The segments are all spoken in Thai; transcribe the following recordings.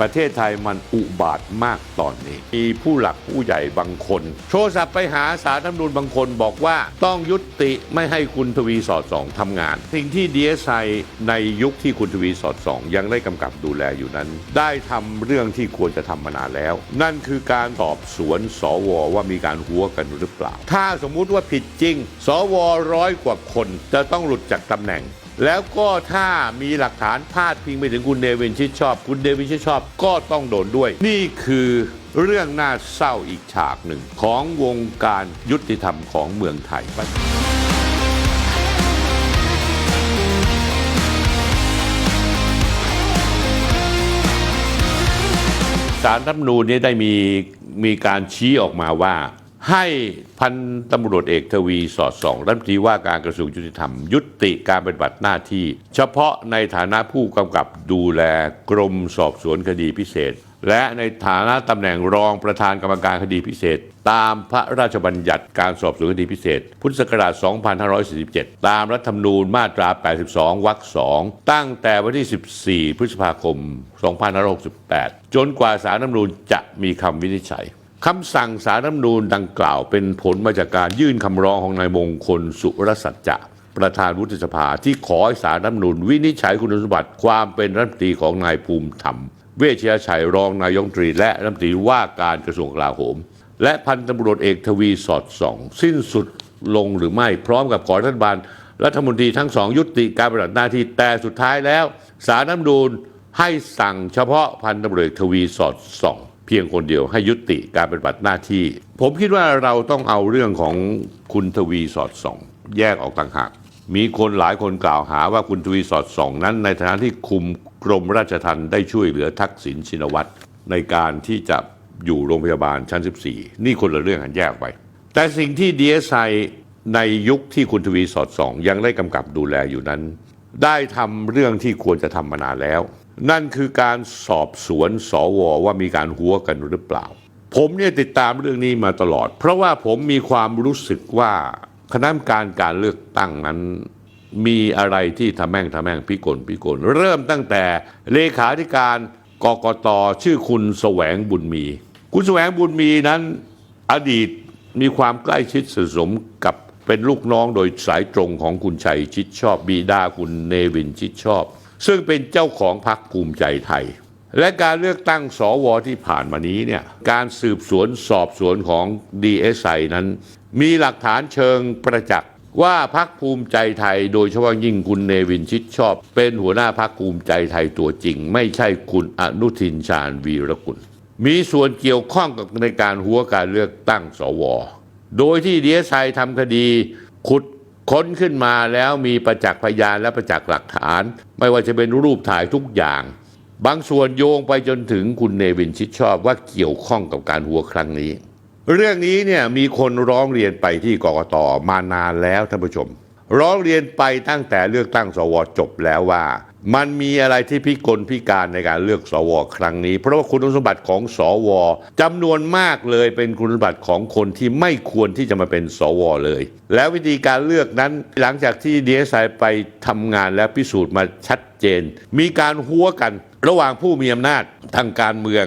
ประเทศไทยมันอุบาทมากตอนนี้ มีผู้หลักผู้ใหญ่บางคน โทรศัพท์ไปหาสารรัฐธรรมนูญบางคนบอกว่าต้องยุติไม่ให้คุณทวีสอดส่องทำงาน สิ่งที่ดีเอสไอในยุคที่คุณทวีสอดส่อง ยังได้กำกับดูแลอยู่นั้น ได้ทำเรื่องที่ควรจะทำมานานแล้ว นั่นคือการสอบสวนสวว่ามีการหัวกันหรือเปล่า ถ้าสมมุติว่าผิดจริง สวร้อยกว่าคนจะต้องหลุดจากตำแหน่ง แล้วก็ถ้ามีหลักฐานพาดพิงไปถึงคุณเดวินชิดชอบ คุณเดวินชิดชอบก็ต้องโดนด้วย นี่คือเรื่องน่าเศร้าอีกฉากหนึ่ง ของวงการยุติธรรมของเมืองไทยสารรัฐมนูญนี้ได้มีมีการชี้ออกมาว่า ให้พันตำรวจเอกทวีสอดส่องรัฐมนตรีว่าการกระทรวงยุติธรรม ยุติการปฏิบัติหน้าที่ เฉพาะในฐานะผู้กำกับดูแลกรมสอบสวนคดีพิเศษ และในฐานะตำแหน่งรองประธานกรรมการคดีพิเศษ ตามพระราชบัญญัติการสอบสวนคดีพิเศษ พุทธศักราช 2547 ตามรัฐธรรมนูญมาตรา 82 วรรค 2 ตั้งแต่วันที่ 14 พฤษภาคม 2568 จนกว่าสารรัฐธรรมนูญจะมีคำวินิจฉัย คำสั่งสารรัฐมนูญดังกล่าวเป็นผลมาจากการยื่นคำร้องของนายมงคลสุรสัจจะประธานวุฒิสภาที่ขอให้สารรัฐมนูญวินิจฉัยคุณสมบัติความเป็นรัฐมนตรีของนายภูมิธรรม เวชยชัยรองนายกรัฐมนตรีและรัฐมนตรีว่าการกระทรวงกลาโหม และพันตำรวจเอกทวีสอดส่อง สิ้นสุดลงหรือไม่พร้อมกับขอรัฐบาล รัฐมนตรีทั้งสองยุติการปฏิบัติหน้าที่แต่สุดท้ายแล้ว สารรัฐมนูญให้สั่งเฉพาะพันตำรวจเอกทวีสอดส่อง พียงคนเดียวให้ยุติการปฏิบัติหน้าที่ ผมคิดว่าเราต้องเอาเรื่องของคุณทวีสอดส่อง แยกออกต่างหาก มีคนหลายคนกล่าวหาว่าคุณทวีสอดส่อง นั้น ในฐานะที่คุมกรมราชทัณฑ์ได้ช่วยเหลือทักษิณชินวัตรในการที่จะอยู่โรงพยาบาลชั้น 14 นี่คนละเรื่องกันแยกไป แต่สิ่งที่ดีเอสไอในยุคที่คุณทวีสอดส่อง ยังได้กำกับดูแลอยู่นั้น ได้ทำเรื่องที่ควรจะทำมานานแล้ว นั่นคือการสอบสวนสวว่ามีการหัวกันหรือเปล่า ผมเนี่ยติดตามเรื่องนี้มาตลอด เพราะว่าผมมีความรู้สึกว่าคณะกรรมการการเลือกตั้งนั้นมีอะไรที่ทำแม่งทำแม่งพิกลพิกล เริ่มตั้งแต่เลขาธิการกกตชื่อคุณแสวงบุญมี คุณแสวงบุญมีนั้นอดีตมีความใกล้ชิดสสมกับเป็นลูกน้องโดยสายตรงของคุณชัยชิดชอบบีดาคุณเนวินชิดชอบ ซึ่งเป็นเจ้าของพรรคภูมิใจไทย และการเลือกตั้งสวที่ผ่านมานี้เนี่ยการสืบสวนสอบสวนของ DSI นั้น มีหลักฐานเชิงประจักษ์ว่าพรรคภูมิใจไทย โดยเฉพาะยิ่งคุณเนวินชิดชอบ เป็นหัวหน้าพรรคภูมิใจไทยตัวจริง ไม่ใช่คุณอนุทินชาญวีรกุล มีส่วนเกี่ยวข้องกับในการหัวการเลือกตั้งสว โดยที่ดีเอสไอทำคดีขุด ค้นขึ้นมาแล้วมีประจักษ์พยานและประจักษ์หลักฐาน ไม่ว่าจะเป็นรูปถ่ายทุกอย่าง บางส่วนโยงไปจนถึงคุณเนวินชิดชอบว่าเกี่ยวข้องกับการหัวครั้งนี้ เรื่องนี้เนี่ยมีคนร้องเรียนไปที่กกตมานานแล้วท่านผู้ชม ร้องเรียนไปตั้งแต่เลือกตั้งสวจบแล้วว่า มันมีอะไรที่พิกลพิการในการเลือกสวครั้งนี้ เพราะว่าคุณสมบัติของสวจำนวนมากเลยเป็นคุณสมบัติของคนที่ไม่ควรที่จะมาเป็นสวเลย แล้ววิธีการเลือกนั้นหลังจากที่ดีเอสไอไปทำงานและพิสูจน์มาชัดเจน มีการหัวกันระหว่างผู้มีอำนาจทางการเมือง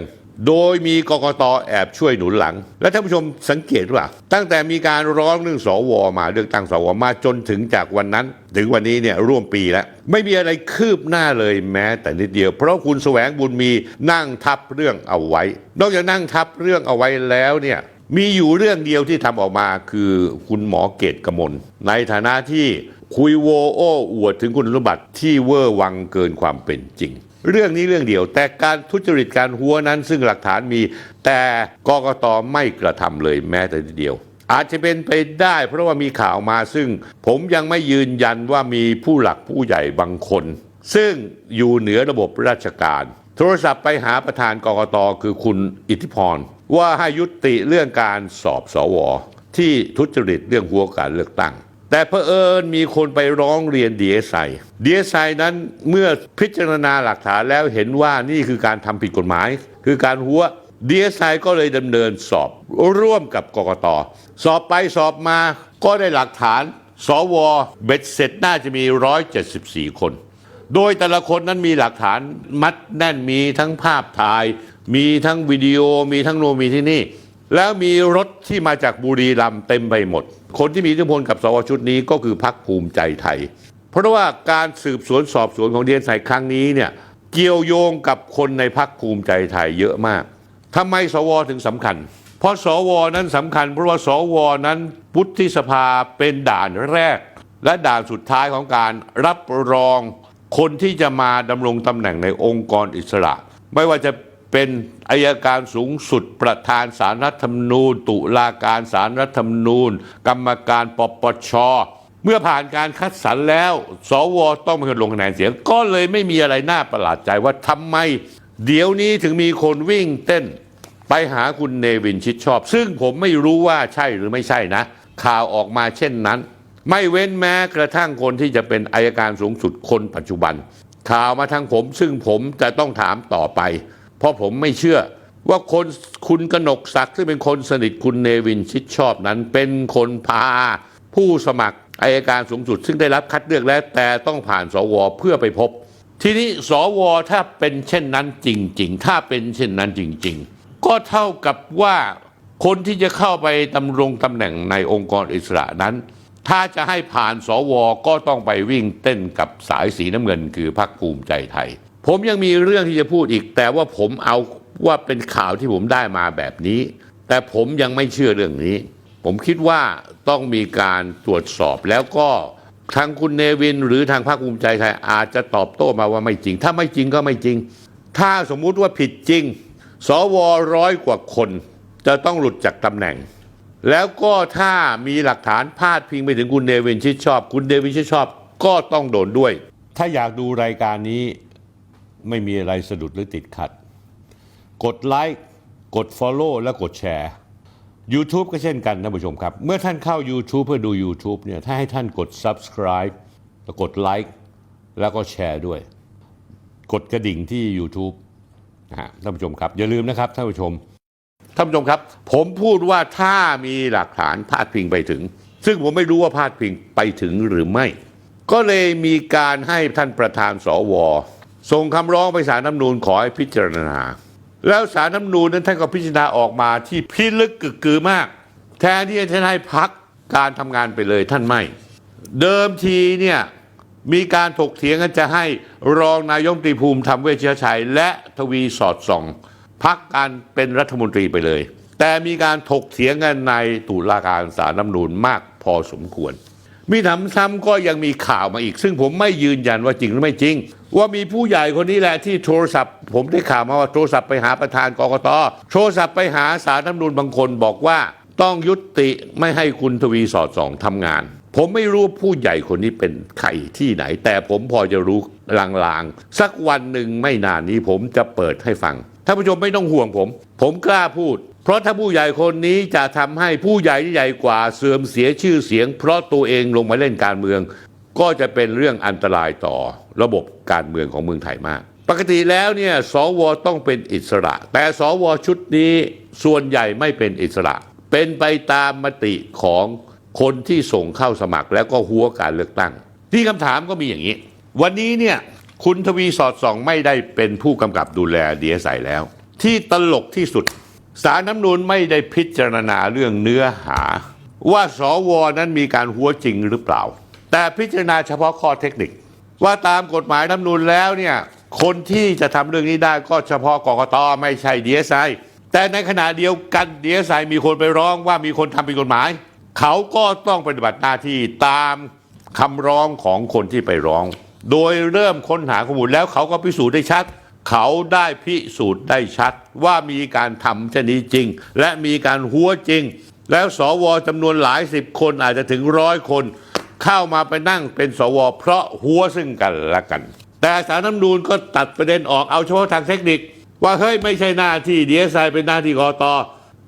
โดยมีกกตแอบช่วยหนุนหลัง และท่านผู้ชมสังเกตว่า ตั้งแต่มีการร้องเรื่องสวมาเลือกตั้งสวมาจนถึงจากวันนั้น ถึงวันนี้เนี่ยร่วมปีแล้ว ไม่มีอะไรคืบหน้าเลยแม้แต่นิดเดียว เพราะคุณแสวงบุญมีนั่งทับเรื่องเอาไว้ นอกจากนั่งทับเรื่องเอาไว้แล้วเนี่ยมีอยู่เรื่องเดียวที่ทำออกมาคือคุณหมอเกตกมลในฐานะที่คุยโวโอ้อวดถึงคุณสมบัติที่เวอร์วังเกินความเป็นจริง เรื่องนี้เรื่องเดียว แต่การทุจริตการหัวนั้นซึ่งหลักฐานมี แต่กกตไม่กระทำเลยแม้แต่นิดเดียว อาจจะเป็นไปได้เพราะว่ามีข่าวมาซึ่ง ผมยังไม่ยืนยันว่ามีผู้หลักผู้ใหญ่บางคน ซึ่งอยู่เหนือระบบราชการ โทรศัพท์ไปหาประธานกกตคือคุณอิทธิพรว่าให้ยุติเรื่องการสอบสวที่ทุจริตเรื่องหัวการเลือกตั้ง แต่เผอิญมีคนไปร้องเรียน DSI DSI นั้นเมื่อพิจารณาหลักฐานแล้วเห็นว่านี่คือการทำผิดกฎหมาย คือการหัว DSI ก็เลยดำเนินสอบร่วมกับกกตสอบไปสอบมาก็ได้หลักฐาน สวเบ็ดเสร็จน่าจะมี 174 คน โดยแต่ละคนนั้นมีหลักฐานมัดแน่นมีทั้งภาพถ่าย มีทั้งวิดีโอมีทั้งโนมีที่นี่ แล้วมีรถที่มาจากบุรีรัมย์เต็มไปหมด คนที่มีอิทธิพลกับสวชุดนี้ก็คือพักภูมิใจไทย เพราะว่าการสืบสวนสอบสวนของเดียนไซครั้งนี้เนี่ยเกี่ยวโยงกับคนในพักภูมิใจไทยเยอะมากทำไมสวถึงสำคัญ เพราะสวนั้นสำคัญ เพราะว่าสวนั้นวุฒิสภาเป็นด่านแรก และด่านสุดท้ายของการรับรองคนที่จะมาดำรงตำแหน่งในองค์กรอิสระ ไม่ว่าจะ เป็นอายการสูงสุดประธานสารรัฐธรรมนูญ ตุลาการสารรัฐธรรมนูญ กรรมการปปชเมื่อผ่านการคัดสรรแล้ว สวต้องเป็นคนลงคะแนนเสียง ก็เลยไม่มีอะไรน่าประหลาดใจว่าทำไม เดี๋ยวนี้ถึงมีคนวิ่งเต้น ไปหาคุณเนวินชิดชอบ ซึ่งผมไม่รู้ว่าใช่หรือไม่ใช่นะ ข่าวออกมาเช่นนั้น ไม่เว้นแม้กระทั่งคนที่จะเป็นอายการสูงสุดคนปัจจุบัน ข่าวมาทางผมซึ่งผมจะต้องถามต่อไป เพราะผมไม่เชื่อ ว่าคนคุณกนกศักดิ์ซึ่งเป็นคนสนิทคุณเนวินชิดชอบนั้น เป็นคนพา ผู้สมัครอายการสูงสุด ซึ่งได้รับคัดเลือกแล้วแต่ต้องผ่านสวเพื่อไปพบ ทีนี้สวถ้าเป็นเช่นนั้นจริง ๆ ถ้าเป็นเช่นนั้นจริง ๆ ก็เท่ากับว่าคนที่จะเข้าไปดำรงตำแหน่งในองค์กรอิสระนั้น ถ้าจะให้ผ่านสวก็ต้องไปวิ่งเต้นกับสายสีน้ำเงินคือพรรคภูมิใจไทย ผมยังมีเรื่องที่จะพูดอีก แต่ว่าผมเอาว่าเป็นข่าวที่ผมได้มาแบบนี้ แต่ผมยังไม่เชื่อเรื่องนี้ ผมคิดว่าต้องมีการตรวจสอบแล้วก็ทางคุณเนวินหรือทางพรรคภูมิใจไทยอาจจะตอบโต้มาว่าไม่จริง ถ้าไม่จริงก็ไม่จริง ถ้าสมมุติว่าผิดจริง สวร้อยกว่าคน จะต้องหลุดจากตำแหน่ง แล้วก็ถ้ามีหลักฐานพาดพิงไปถึงคุณเนวินชิดชอบ คุณเนวินชิดชอบก็ต้องโดนด้วย ถ้าอยากดูรายการนี้ ไม่มีอะไรสะดุดหรือติดขัด กดไลค์กด Follow และกดแชร์ YouTube ก็เช่นกันท่านผู้ชมครับ เมื่อท่านเข้า YouTube เพื่อดู YouTube เนี่ยถ้าให้ท่านกด Subscribe แล้วกดไลค์แล้วก็แชร์ด้วย กดกระดิ่งที่ YouTube นะฮะท่านผู้ชมครับ อย่าลืมนะครับท่านผู้ชมท่านผู้ชมครับ ผมพูดว่าถ้ามีหลักฐานพาดพิงไปถึง ซึ่งผมไม่รู้ว่าพาดพิงไปถึงหรือไม่ ก็เลยมีการให้ท่านประธานสว ส่งคำร้องไปศาลน้ำนูนขอให้พิจารณา แล้วสารน้ำนูนนั้นท่านก็พิจารณาออกมาที่พิลึกกึกกือมาก แทนที่จะให้พักการทำงานไปเลยท่านไม่ เดิมทีเนี่ยมีการถกเถียงกันจะให้รองนายมตรีภูมิธรรมเวชยชัย และทวีสอดส่อง พักการเป็นรัฐมนตรีไปเลย แต่มีการถกเถียงกันในตุลาการสารน้ำนูนมากพอสมควร มีหนำซ้ำก็ยังมีข่าวมาอีก ซึ่งผมไม่ยืนยันว่าจริงหรือไม่จริง ว่ามีผู้ใหญ่คนนี้แหละที่โทรศัพท์ ผมได้ข่าวมาว่าโทรศัพท์ไปหาประธานกกตโทรศัพท์ไปหาสารน้ำนูนบางคนบอกว่าต้องยุติไม่ให้คุณทวีสอดส่องทำงาน ผมไม่รู้ผู้ใหญ่คนนี้เป็นใครที่ไหน แต่ผมพอจะรู้ลางๆ สักวันหนึ่งไม่นานนี้ผมจะเปิดให้ฟังท่านผู้ชมไม่ต้องห่วงผม ผมกล้าพูด เพราะถ้าผู้ใหญ่คนนี้จะทำให้ผู้ใหญ่ที่ใหญ่กว่าเสื่อมเสียชื่อเสียง เพราะตัวเองลงมาเล่นการเมือง ก็จะเป็นเรื่องอันตรายต่อ ระบบการเมืองของเมืองไทยมาก ปกติแล้วเนี่ยสวต้องเป็นอิสระ แต่สวชุดนี้ส่วนใหญ่ไม่เป็นอิสระ เป็นไปตามมติของคนที่ส่งเข้าสมัครแล้วก็หัวการเลือกตั้ง ที่คำถามก็มีอย่างนี้ วันนี้เนี่ยคุณทวีสอดส่องไม่ได้เป็นผู้กำกับดูแลดีเอสไอแล้ว ที่ตลกที่สุดสารน้ำนูนไม่ได้พิจารณาเรื่องเนื้อหา ว่าสวนั้นมีการหัวจริงหรือเปล่า แต่พิจารณาเฉพาะข้อเทคนิค ว่าตามกฎหมายน้ำนูนแล้วเนี่ยคนที่จะทำเรื่องนี้ได้ก็เฉพาะกกตไม่ใช่ดีเอสไอแต่ในขณะเดียวกันดีเอสไอมีคนไปร้องว่ามีคนทำผิดกฎหมาย เขาก็ต้องปฏิบัติหน้าที่ตามคำร้องของคนที่ไปร้อง โดยเริ่มค้นหาข้อมูลแล้วเขาก็พิสูจน์ได้ชัด เขาได้พิสูจน์ได้ชัดว่ามีการทำเช่นนี้จริง และมีการหัวจริง แล้วสวจำนวนหลายสิบคนอาจจะถึงร้อยคน เข้ามาไปนั่งเป็นสว เพราะหัวซึ่งกันและกัน แต่สารน้ำนูนก็ตัดประเด็นออกเอาเฉพาะทางเทคนิค ว่าเฮ้ยไม่ใช่หน้าที่ดีเอสไอเป็นหน้าที่กต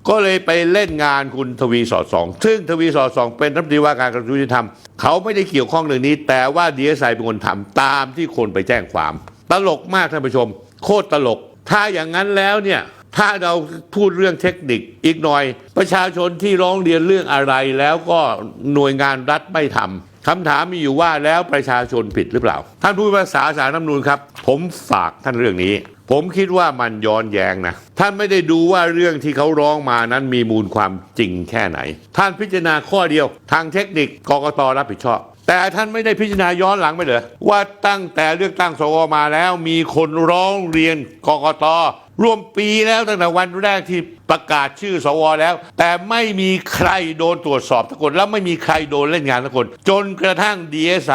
ก็เลยไปเล่นงานคุณทวีสอดสอง ซึ่งทวีสอดสองเป็นรัฐมนตรีว่าการกระทรวงยุติธรรม เขาไม่ได้เกี่ยวข้องเรื่องนี้ แต่ว่าดีเอสไอเป็นคนทำตามที่คนไปแจ้งความ ตลกมากท่านผู้ชม โคตรตลก ถ้าอย่างนั้นแล้วเนี่ย ถ้าเราพูดเรื่องเทคนิคอีกหน่อย ประชาชนที่ร้องเรียนเรื่องอะไรแล้วก็หน่วยงานรัฐไม่ทำคำถามมีอยู่ว่าแล้วประชาชนผิดหรือเปล่า ท่านผู้พิพาษาสารรัฐธรรมนูญครับ ผมฝากท่านเรื่องนี้ ผมคิดว่ามันย้อนแย้งนะ ท่านไม่ได้ดูว่าเรื่องที่เขาร้องมานั้นมีมูลความจริงแค่ไหน ท่านพิจารณาข้อเดียว ทางเทคนิคกกตรับผิดชอบแต่ท่านไม่ได้พิจารณาย้อนหลังไปเลยว่าตั้งแต่เลือกตั้งสวมาแล้วมีคนร้องเรียนกกต รวมปีแล้วตั้งแต่วันแรกที่ประกาศชื่อสวแล้ว แต่ไม่มีใครโดนตรวจสอบทุกคน แล้วไม่มีใครโดนเล่นงานทุกคน จนกระทั่งดีเอส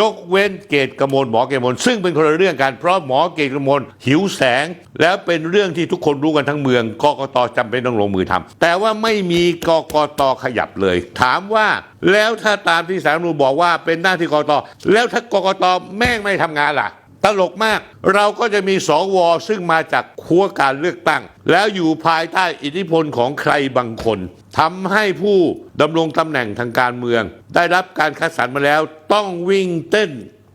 ยกเว้นเกตกระมวลหมอเกตกระมวลซึ่งเป็นคนละเรื่องกันเพราะหมอเกตกระมวลหิวแสง แล้วเป็นเรื่องที่ทุกคนรู้กันทั้งเมืองกกตจำเป็นต้องลงมือทำแต่ว่าไม่มีกกตขยับเลย ถามว่าแล้วถ้าตามที่สารรัฐธรรมนูญบอกว่าเป็นหน้าที่กกตแล้วถ้ากกตแม่งไม่ทำงานล่ะ ตลกมาก เราก็จะมีสวซึ่งมาจากขั้วการเลือกตั้ง แล้วอยู่ภายใต้อิทธิพลของใครบางคนทำให้ผู้ดำรงตำแหน่งทางการเมือง ได้รับการคัดสรรมาแล้วต้องวิ่งเต้น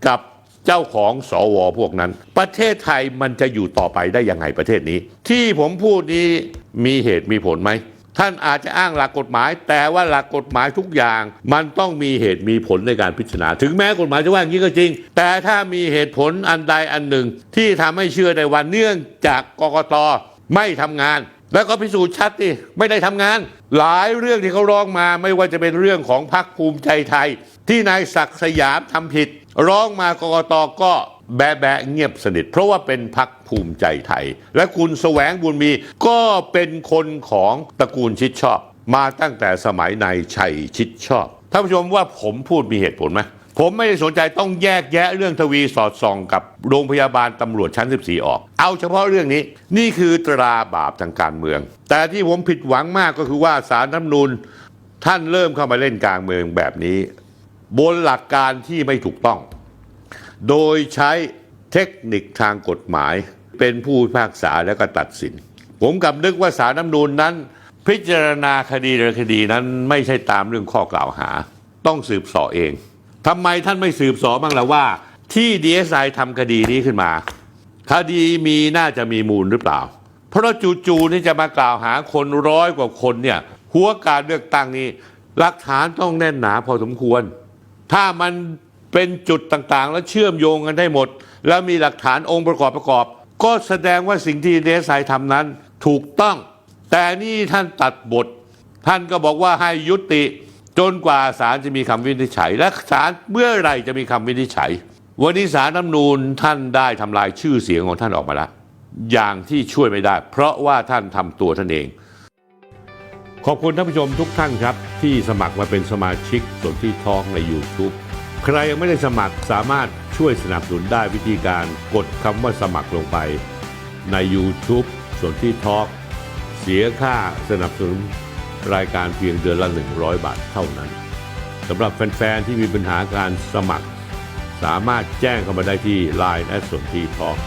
กับเจ้าของสวพวกนั้น ประเทศไทยมันจะอยู่ต่อไปได้ยังไงประเทศนี้ ที่ผมพูดนี้มีเหตุมีผลไหม ท่านอาจจะอ้างหลักกฎหมาย แต่ว่าหลักกฎหมายทุกอย่าง มันต้องมีเหตุมีผลในการพิจารณา ถึงแม้กฎหมายจะว่าอย่างนี้ก็จริง แต่ถ้ามีเหตุผลอันใดอันหนึ่ง ที่ทำให้เชื่อได้ว่าเนื่องจากกกตไม่ทำงาน แล้วก็พิสูจน์ชัดดิไม่ได้ทำงาน หลายเรื่องที่เขาร้องมาไม่ว่าจะเป็นเรื่องของพรรคภูมิใจไทย ที่นายศักดิ์สยามทำผิด ร้องมากกตก็ แบะแบะเงียบสนิท เพราะว่าเป็นพักภูมิใจไทย และคุณแสวงบุญมีก็เป็นคนของตระกูลชิดชอบ มาตั้งแต่สมัยนายชัยชิดชอบท่านผู้ชมว่าผมพูดมีเหตุผลไหมผมไม่ได้สนใจต้องแยกแยะเรื่องทวีสอดส่องกับโรงพยาบาลตำรวจชั้น 14 ออก เอาเฉพาะเรื่องนี้ นี่คือตราบาปทางการเมือง แต่ที่ผมผิดหวังมากก็คือว่าสารรัฐธรรมนูญท่านเริ่มเข้ามาเล่นการเมืองแบบนี้ บนหลักการที่ไม่ถูกต้อง โดยใช้เทคนิคทางกฎหมาย เป็นผู้พิพากษาแล้วก็ตัดสิน ผมกลับนึกว่าสารน้ำนูนนั้น พิจารณาคดีแต่ละคดีนั้นไม่ใช่ตามเรื่องข้อกล่าวหา ต้องสืบสอบเองทำไมท่านไม่สืบสอบบ้างล่ะว่า ที่ดีเอสไอทำคดีนี้ขึ้นมา คดีมีน่าจะมีมูลหรือเปล่า เพราะจู่ๆนี่จะมากล่าวหาคนร้อยกว่าคนเนี่ยหัวการเลือกตั้งนี้หลักฐานต้องแน่นหนาพอสมควร ถ้ามัน เป็นจุดต่างๆ แล้วเชื่อมโยงกันได้หมด แล้วมีหลักฐานองค์ประกอบประกอบ ก็แสดงว่าสิ่งที่เดซไซทำนั้นถูกต้อง แต่นี่ท่านตัดบท ท่านก็บอกว่าให้ยุติจนกว่าศาลจะมีคำวินิจฉัย และศาลเมื่อไหร่จะมีคำวินิจฉัย วันนี้ศาลน้ำนูนท่านได้ทำลายชื่อเสียงของท่านออกมาแล้วอย่างที่ช่วยไม่ได้ เพราะว่าท่านทำตัวท่านเอง ขอบคุณท่านผู้ชมทุกท่านครับ ที่สมัครมาเป็นสมาชิกส่วนที่ทอล์กใน YouTube ใครยังไม่ได้สมัครสามารถช่วยสนับสนุนได้วิธีการกดคำว่าสมัครลงไป ใน YouTube ส่วนที่ทอล์กเสียค่าสนับสนุนรายการเพียงเดือนละ 100 บาทเท่านั้นสำหรับแฟน ๆ ที่มีปัญหาการสมัคร สามารถแจ้งเข้ามาได้ที่ Line แอดส่วนที่ทอล์ก